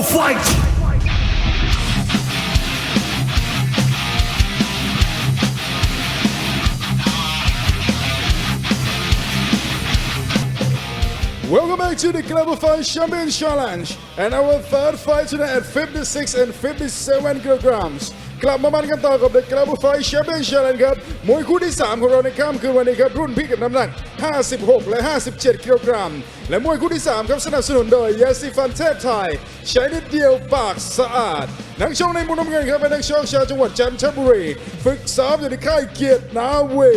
global fight. Welcome back to the Global Fight Champion Challenge and our third fight tonight at 56 and 57 kilograms กลับมามันกันต่อกับ The Global Fight Champion Challenge ครับ มวยคู่ที่ 3 ของเราในค่ำคืนวันนี้ครับ รุ่นพี่กับน้ำหนัก 56 และ 57 กิโลกรัม และมวยคู่ที่ 3 ครับสนับสนุนโดยยาสีฟันเทพไทย ใช้นิดเดียวปากสะอาด นักชกในมุมน้ำเงินครับเป็นนักชกชาวจังหวัดจันทบุรี ฝึกซ้อมอยู่ในค่ายเกียรตินาวี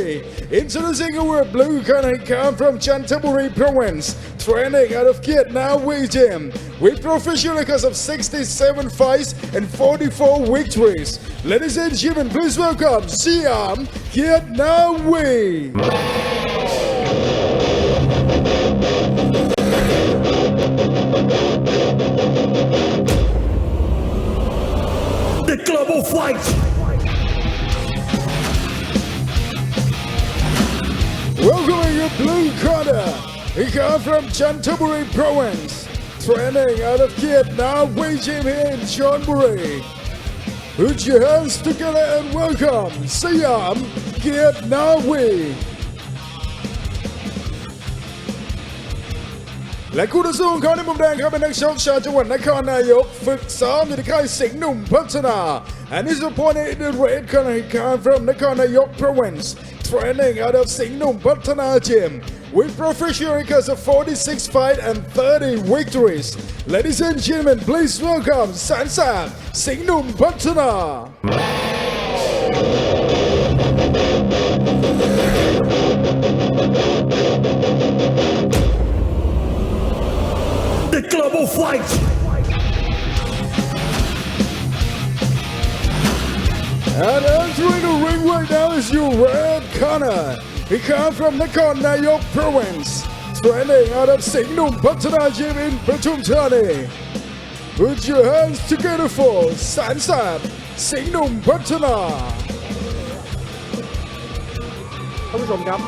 Introducing our blue corner come from Chantaburi province training out of Kiet Nawi gym with professional records of 67 fights and 44 victories. Ladies and gentlemen, please welcome Siam Kiet Nawi. Welcoming your blue corner, he comes from Chantaburi province, training out of Kiet Nawi gym here in Chonburi. Put your hands together and welcome Siam Kiet Nawi. และคู่ต่อสู้ของเขาในมุมแดงครับเป็นนักชกชาวจังหวัดนครนายก ฝึกซ้อมอยู่ในค่ายสิงห์หนุ่มพัฒนา and his opponent in the red corner he come from นครนายก province training out of สิงห์หนุ่มพัฒนา gym with professional records of 46 fight and 30 victories ladies and gentlemen please welcome แสนแสบสิงห์หนุ่มพัฒนา The global fight. And entering the ring right now is your red corner. He comes from Nakhon Nayok province, training out of Singnum Patana Gym in Patum Thani. Put your hands together for Sansat Singnum Patana. ท่านผู้ชมครับ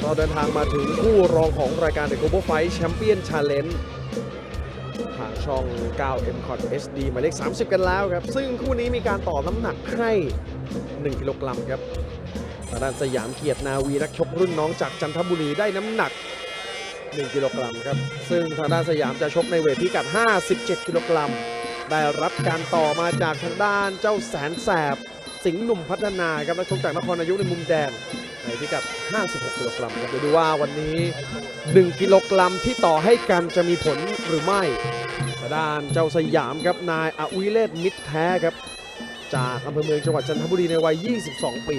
เราเดินทางมาถึงคู่รองของรายการ The Global Fight Champion Challenge ทางช่อง 9 m c o t HD หมายเลข 30 กันแล้วครับ ซึ่งคู่นี้มีการต่อน้ำหนักให้ 1 กิโลกรัมครับทางด้านสยามเกียรตินาวีนักชกรุ่นน้องจากจันทบุรีได้น้ำหนัก 1 กิโลกรัมครับ ซึ่งทางด้านสยามจะชกในเวทพิกัด 57 กิโลกรัม ได้รับการต่อมาจากทางด้านเจ้าแสนแสบ สิงห์หนุ่มพัฒนาครับนักชกจากนครนายกในมุมแดง ในพิกัด 56 กิโลกรัมครับเดี๋ยวดูว่าวันนี้ 1 กิโลกรัมที่ต่อให้กันจะมีผลหรือไม่ทางด้านเจ้าสยามครับนายอวิเลศมิตรแท้ครับ จากอำเภอเมืองจังหวัดจันทบุรีในวัย 22 ปี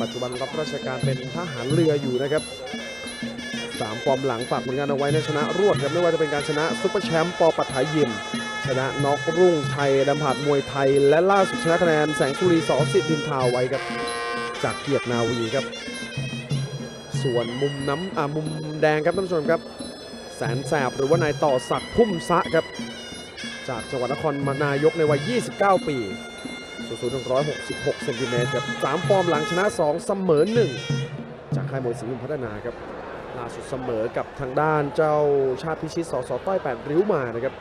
ปัจจุบันรับราชการเป็นทหารเรืออยู่นะครับสามฟอร์มหลังฝากผลงานเอาไว้ในชนะรวดครับไม่ว่าจะเป็นการชนะซุปเปอร์แชมป์ปอปัตถายิม ชนะน็อกรุ่งชัยดำผาดมวยไทย และล่าสุดชนะคะแนนแสงสุรีสอสิทธิดินทาวไว้ครับ จากเกียรตินาวีครับ ส่วนมุมน้ำอ่ามุมแดงครับท่านผู้ชมครับ แสนแสบหรือว่านายต่อศักดิ์พุ่มซะครับ จากจังหวัดนครนายกในวัย 29 ปีสูงสูง166เซนติเมตรครับสามฟอร์มหลังชนะ 2 เสมอ 1 จากค่ายมวยสิงห์พัฒนาครับล่าสุดเสมอกับทางด้านเจ้าชาติพิชิตสสต้อยแปดริ้วมานะครับ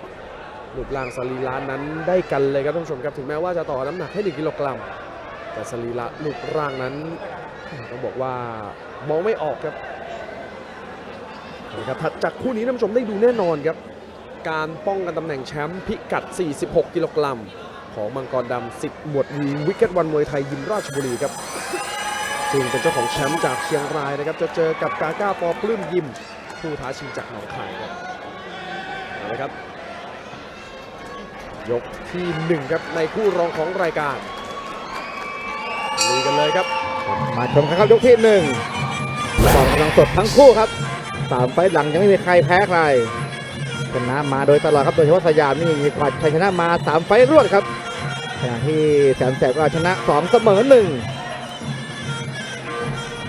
รูปร่างสรีระนั้นได้กันเลยครับท่านผู้ชมครับ ถึงแม้ว่าจะต่อน้ำหนักให้ 1 กิโลกรัม แต่สรีระรูปร่างนั้นต้องบอกว่ามองไม่ออกครับนะครับถัดจากคู่นี้ท่านผู้ชมได้ดูแน่นอนครับ การป้องกันตำแหน่งแชมป์พิกัด 46 กิโลกรัม ของมังกรดำสิทธิ์หมวดวีวิกเก็ตวันมวยไทยยิมราชบุรีครับซึ่งเป็นเจ้าของแชมป์จากเชียงรายนะครับ จะเจอกับกาก้าปอปลื้มยิม ผู้ท้าชิงจากหนองคายครับเอาละครับ ยกที่หนึ่งครับในคู่รองของรายการ ลุยกันเลยครับ มาชมกันครับยกที่หนึ่งสองกำลังสดทั้งคู่ครับสามไฟต์หลังยังไม่มีใครแพ้ใครชนะมาโดยตลอดครับโดยเฉพาะสยามนี่มีกวาดชัยชนะมาสามไฟต์รวดครับขณะที่แสนแสบก็ชนะสองเสมอหนึ่ง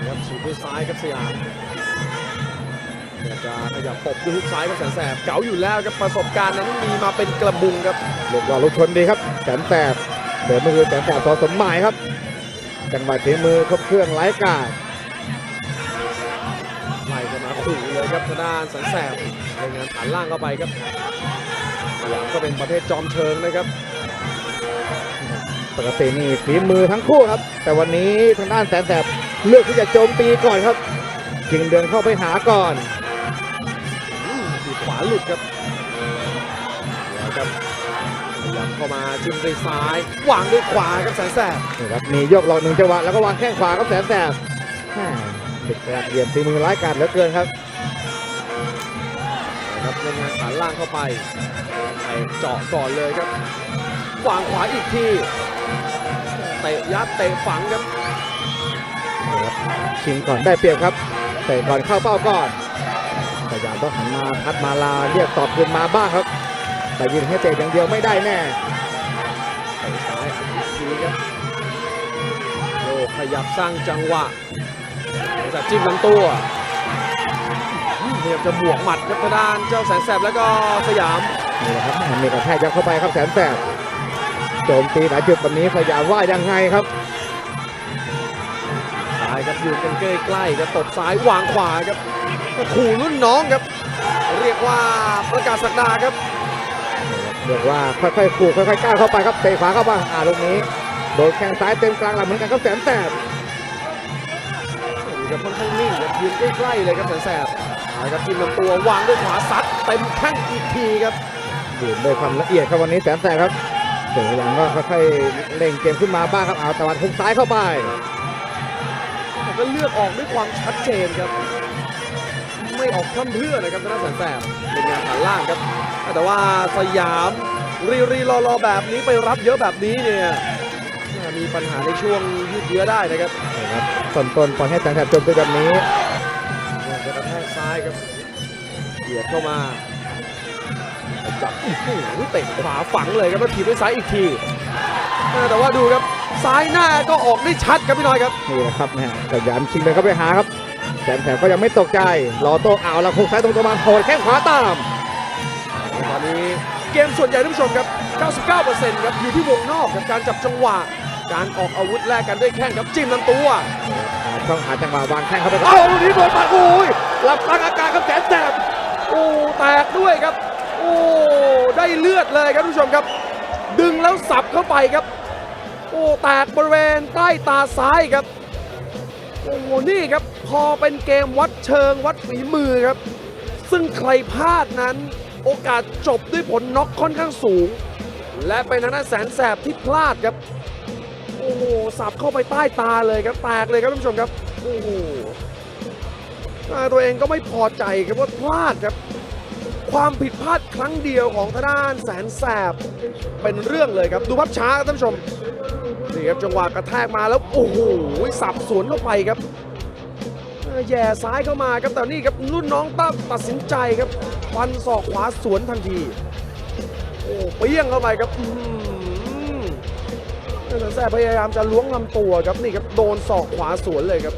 ครับฉีดด้วยซ้ายครับสยามอยากจะขยับตบด้วยฮุกซ้ายครับแสนแสบเก๋าอยู่แล้วครับประสบการณ์นั้นมีมาเป็นกระบุงครับลูกหล่อลูกชนดีครับแสนแสบเดินมือแสนแสบสอสมหมายครับ จังหวะฝีมือครบเครื่องไร้กาดไล่กันมาขู่เลยครับทางด้านแสนแสบรายงานฐานล่างเข้าไปครับสยามก็เป็นประเภทจอมเชิงนะครับ ปกตินี่ฝีมือทั้งคู่ครับ แต่วันนี้ทางด้านแสนแสบเลือกที่จะโจมตีก่อนครับ จึงเดินเข้าไปหาก่อนทีขวาหลุดครับ เข้ามาจิ้มด้วยซ้ายวางด้วยขวาครับแสนแสบนี่ครับมีโยกหลอกหนึ่งจังหวะแล้วก็วางแข้งขวาครับแสนแสบแม่ติดกระเหลี่ยมฝีมือร้ายกาจเหลือเกินครับนะครับเล่นงานขาล่างเข้าไปไปเจาะก่อนเลยครับวางขวาอีกทีเตะยัดเตะฝังครับชิงก่อนได้เปรียบครับเตะก่อนเข้าเป้าก่อนพยายามต้องหันมาพัดมาลาเรียกตอบคืนมาบ้างครับ แต่ยืนให้เตะอย่างเดียวไม่ได้แน่เตะซ้ายอีกทีครับโยกขยับสร้างจังหวะจะจิ้มลำตัวอืมพยายามจะบวกหมัดครับทางด้านเจ้าแสนแสบแล้วก็สยามนี่แหละครับมีกระแทกยับเข้าไปครับแสนแสบโจมตีหลายจุดแบบนี้สยามว่ายังไงครับซ้ายครับอยู่กันใกล้ๆครับตบซ้ายวางขวาครับก็ขู่รุ่นน้องครับ เรียกว่าประกาศสักดาครับ เรียกว่าค่อยๆขู่ค่อยๆก้าวเข้าไปครับเตะขวาเข้ามาอ่าลูกนี้ โดนแข้งซ้ายเต็มกลางหลังเหมือนกันครับแสนแสบดูครับค่อนข้างนิ่งครับยืนใกล้ๆเลยครับแสนแสบเอาครับจิ้มลำตัววางด้วยขวาซัดเต็มแข้งอีกทีครับยืนด้วยความละเอียดครับวันนี้แสนแสบครับเสือหลังก็ค่อยๆเล่งเกมขึ้นมาบ้างครับเอาตะวันทุกซ้ายเข้าไปแต่ก็เลือกออกด้วยความชัดเจนครับ ไม่ออกพร่ำเพรื่อนะครับทางด้านแสนแสบเป็นงานฐานล่างครับ แต่ว่าสยามรีรีรอรอๆแบบนี้ไปรับเยอะแบบนี้เนี่ยน่ามีปัญหาในช่วงยืดเยื้อได้นะครับนะครับต้นต้นๆปล่อยให้แสนแสบโจมตีแบบนี้จะกระแทกซ้ายครับเบียดเข้ามาจับอื้อหือเตะขวาฝังเลยครับแล้วถีบด้วยซ้ายอีกทีเออแต่ว่าดูครับซ้ายหน้าก็ออกได้ชัดครับพี่น้อยครับนี่แหละครับแม่สยามชิงเดินเข้าไปหาครับแสนแสบก็ยังไม่ตกใจรอโต้เอาแล้วคุกซ้ายตรงตัวมาโหดแข้งขวาตาม ตอนนี้เกมส่วนใหญ่ท่านผู้ชมครับ 99%ครับอยู่ที่วงนอกกับการจับจังหวะ การออกอาวุธแลกกันด้วยแข้งครับจิ้มลำตัวหาช่องหาจังหวะวางแข้งเข้าไปเอ้าลูกนี้โดนปัดโอ้ยหลับกลางอากาศครับแสนแสบโอ้แตกด้วยครับ โอ้ได้เลือดเลยครับท่านผู้ชมครับ ดึงแล้วสับเข้าไปครับ โอ้แตกบริเวณใต้ตาซ้ายครับโอ้นี่ครับ พอเป็นเกมวัดเชิงวัดฝีมือครับ ซึ่งใครพลาดนั้น โอกาสจบด้วยผลน็อกค่อนข้างสูง และเป็นทางด้านแสนแสบที่พลาดครับ โอ้โห สับเข้าไปใต้ตาเลยครับ แตกเลยครับท่านผู้ชมครับ โอ้โหตัวเองก็ไม่พอใจครับว่าพลาดครับ ความผิดพลาดครั้งเดียวของทางด้านแสนแสบเป็นเรื่องเลยครับ ดูภาพช้าครับท่านผู้ชมนี่ครับจังหวะกระแทกมาแล้วโอ้โหสับสวนเข้าไปครับแย่ซ้ายเข้ามาครับแต่นี่ครับรุ่นน้องตั้มตัดสินใจครับ ฟันศอกขวาสวนทันที โอ้เปี้ยงเข้าไปครับอื้อหือแสนแสบพยายามจะล้วงลำตัวครับนี่ครับโดนศอกขวาสวนเลยครับ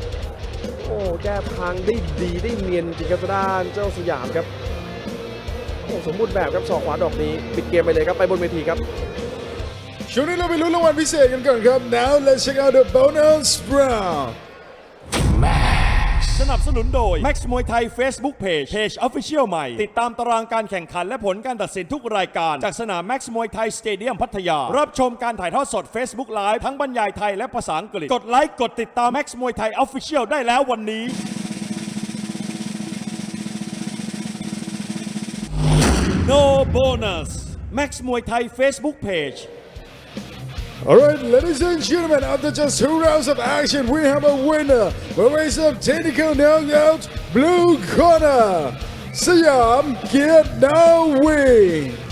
โอ้แก้ทางได้ดีได้เนียนจริงครับทางด้านเจ้าสยามครับโอ้สมบูรณ์แบบครับศอกขวาดอกนี้ปิดเกมไปเลยครับไปบนเวทีครับช่วงนี้เราไปลุ้นรางวัลพิเศษกันก่อนครับ now let's check out the bonus round สนับสนุนโดย Max มวยไทย Facebook Page Page Official ใหม่ ติดตามตารางการแข่งขันและผลการตัดสินทุกรายการ จากสนาม Max มวยไทยสเตเดียมพัทยา รับชมการถ่ายทอดสด Facebook Live ทั้งบรรยายไทยและภาษาอังกฤษ กดไลค์ กดติดตาม Max มวยไทย Official ได้แล้ววันนี้ No bonus Max มวยไทย Facebook Page Alright, ladies and gentlemen, after just two rounds of action, we have a winner. The race of technical knockout, blue corner, Siam Kiat Now Wing.